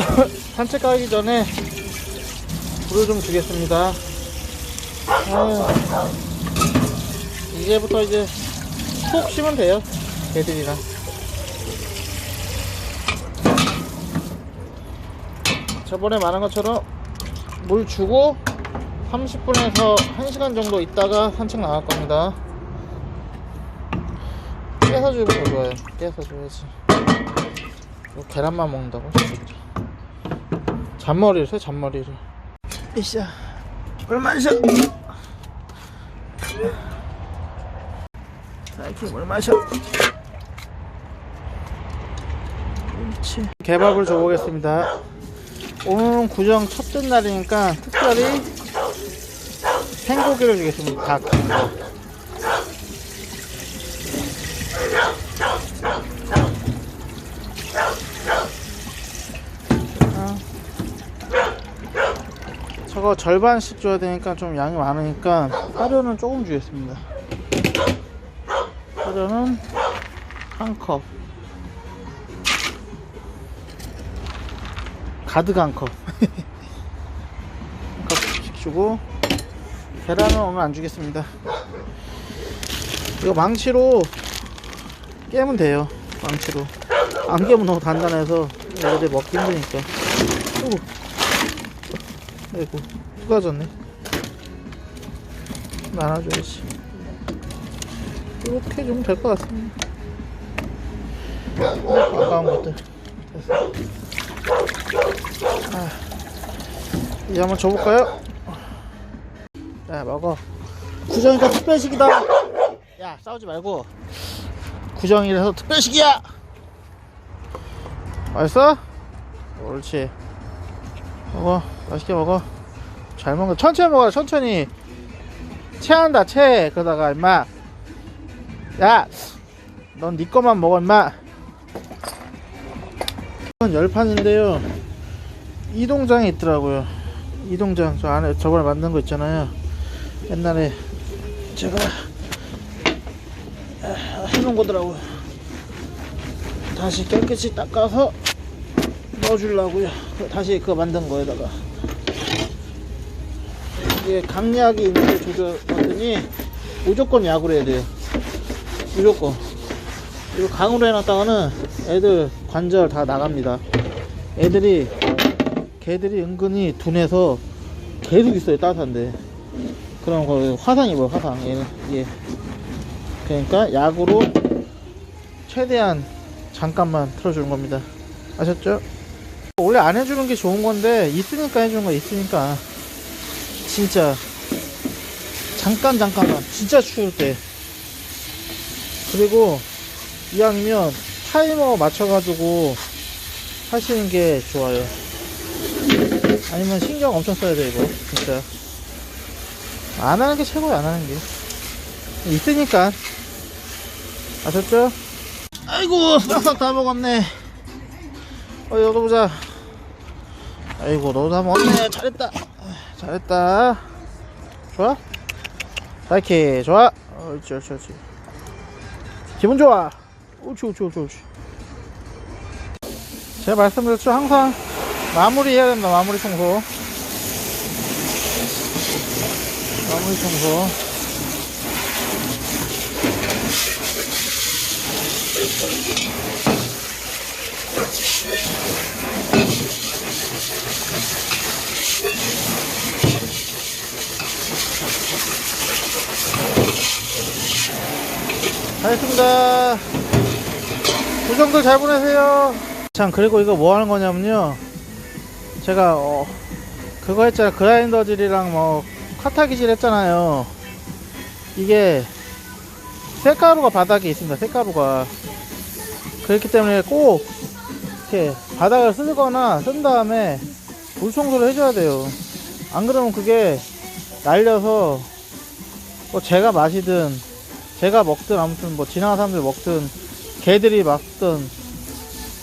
산책 가기 전에 불을 좀 주겠습니다. 아유, 이제부터 이제 푹 쉬면 돼요. 개들이랑. 저번에 말한 것처럼 물 주고 30분에서 1시간 정도 있다가 산책 나갈 겁니다. 깨서 주면 더 좋아요. 깨서 줘야지. 이거 계란만 먹는다고? 잔머리를 해, 잔머리를. 이샤. 얼마 이샤. 사이팅 물 마셔. 그렇지. 개밥을 줘보겠습니다. 오늘은 구정 첫째 날이니까 특별히 생고기를 주겠습니다. 닭. 저거 절반씩 줘야 되니까 좀 양이 많으니까 사료는 조금 주겠습니다. 사료는 한 컵. 가득 한 컵. 한 컵씩 주고 계란은 오늘 안 주겠습니다. 이거 망치로 깨면 돼요. 망치로. 안 깨면 너무 단단해서 애들이 먹기 힘드니까. 오. 아이고, 쏟아졌네. 나눠줘야지. 이렇게 좀 될 것 같습니다. 아까운 것들. 아, 이제 한번 줘볼까요? 야, 먹어. 구정이가 특별식이다! 야, 싸우지 말고. 구정이라서 특별식이야! 맛있어? 옳지. 먹어. 맛있게 먹어. 잘 먹어. 천천히 먹어라, 천천히. 체한다, 체. 그러다가, 임마. 야! 넌네 거만 먹어, 임마. 이건 열판인데요. 이동장이 있더라고요. 이동장, 저 안에 저번에 만든 거 있잖아요. 옛날에 제가 해놓은 거더라고요. 다시 깨끗이 닦아서 넣어주려고요. 다시 그거 만든 거에다가 이게 강약이 있는데 조져봤더니 무조건 약으로 해야 돼요. 무조건. 이거 강으로 해놨다가는 애들 관절 다 나갑니다. 애들이 개들이 은근히 둔해서 계속 있어요 따뜻한데. 그럼 거 화상 입어요 화상 얘는 예. 그러니까 약으로 최대한 잠깐만 틀어주는 겁니다. 아셨죠? 원래 안 해주는 게 좋은 건데 있으니까 해주는 거 있으니까. 진짜. 잠깐 잠깐만. 진짜 추울 때. 그리고 이왕이면 타이머 맞춰가지고 하시는 게 좋아요. 아니면 신경 엄청 써야 돼 이거. 진짜. 안 하는 게 최고야 안 하는 게. 있으니까. 아셨죠? 아이고 싹싹 다 먹었네. 어 여기 보자 아이고 너도 다 먹었네. 잘했다. 잘했다. 좋아? 나이키 좋아? 옳지 옳지 옳지. 기분 좋아. 옳지 옳지 옳지 옳지. 제가 말씀드렸죠. 항상 마무리 해야 된다. 마무리 청소. 마무리 청소 잘했습니다. 구정들 잘 보내세요. 참 그리고 이거 뭐 하는 거냐면요. 제가 어 그거 했잖아 그라인더질이랑 뭐 카타기질 했잖아요. 이게 쇳가루가 바닥에 있습니다. 쇳가루가. 그렇기 때문에 꼭 이렇게 바닥을 쓸거나 쓴 다음에 물 청소를 해줘야 돼요. 안 그러면 그게 날려서 뭐 제가 마시든 제가 먹든 아무튼 뭐 지나가는 사람들 먹든 개들이 먹든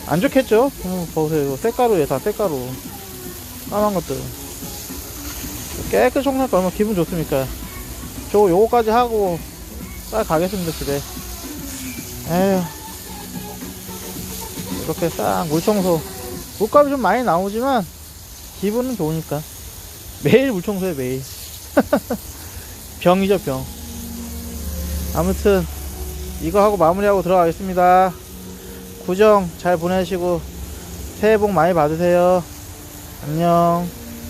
안 좋겠죠? 음, 보세요 이거 쇳가루에 다 쇳가루 까만 것들. 깨끗이 청소하니까 얼마나 기분 좋습니까? 저 요거까지 하고 빨리 가겠습니다 집에. 에휴. 이렇게 싹 물청소. 물값이 좀 많이 나오지만 기분은 좋으니까. 매일 물 청소해 매일. 병이죠 병 아무튼 이거 하고 마무리하고 들어가겠습니다. 구정 잘 보내시고 새해 복 많이 받으세요. 안녕